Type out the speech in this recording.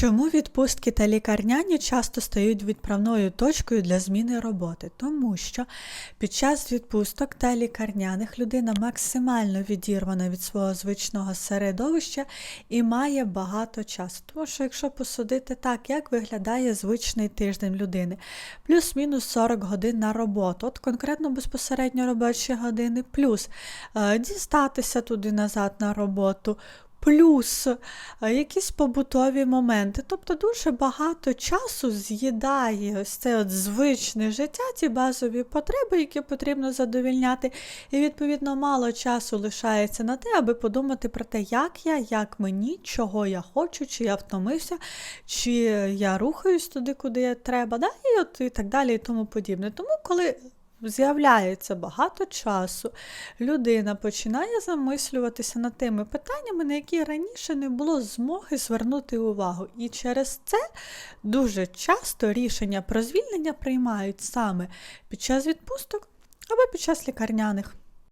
Чому відпустки та лікарняні часто стають відправною точкою для зміни роботи? Тому що під час відпусток та лікарняних людина максимально відірвана від свого звичного середовища і має багато часу. Тому що, якщо посудити так, як виглядає звичний тиждень людини, плюс-мінус 40 годин на роботу, от конкретно безпосередньо робочі години, плюс е, дістатися туди назад на роботу. Плюс е, якісь побутові моменти. Тобто дуже багато часу з'їдає ось це от звичне життя, ті базові потреби, які потрібно задовільняти. І відповідно мало часу лишається на те, аби подумати про те, як я, як мені, чого я хочу, чи я втомився, чи я рухаюсь туди, куди я треба, да? і от і так далі, і тому подібне. Тому коли з'являється багато часу, людина починає замислюватися над тими питаннями, на які раніше не було змоги звернути увагу. І через це дуже часто рішення про звільнення приймають саме під час відпусток або під час лікарняних.